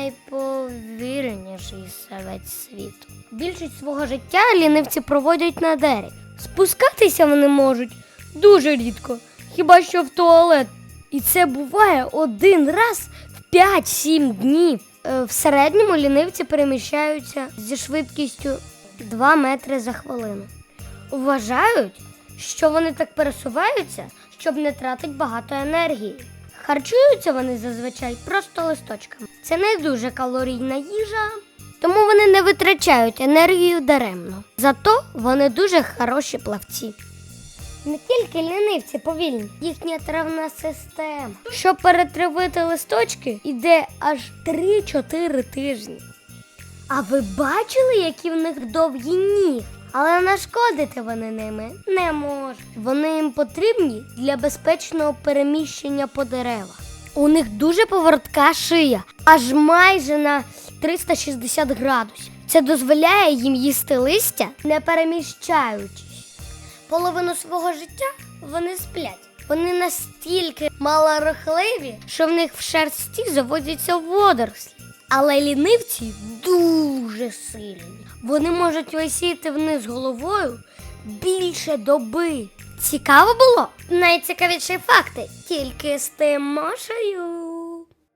найповільніший савець світу. Більшість свого життя лінивці проводять на дереві. Спускатися вони можуть дуже рідко, хіба що в туалет. І це буває один раз в 5-7 днів. Е, В середньому лінивці переміщаються зі швидкістю 2 метри за хвилину. Вважають, що вони так пересуваються, щоб не тратити багато енергії. Харчуються вони зазвичай просто листочками. Це не дуже калорійна їжа, тому вони не витрачають енергію даремно. Зато вони дуже хороші плавці. Не тільки лінивці повільні, їхня травна система. Щоб перетравити листочки, іде аж 3-4 тижні. А ви бачили, які в них довгі ніг? Але нашкодити вони ними не можуть. Вони їм потрібні для безпечного переміщення по деревах. У них дуже поверткка шия, аж майже на 360 градусів. Це дозволяє їм їсти листя, не переміщаючись. Половину свого життя вони сплять. Вони настільки малорухливі, що в них в шерсті заводяться водорослі. Але лінивці дуже сильні. Вони можуть висіти вниз головою більше доби. Цікаво було? Найцікавіші факти тільки з Тимошею.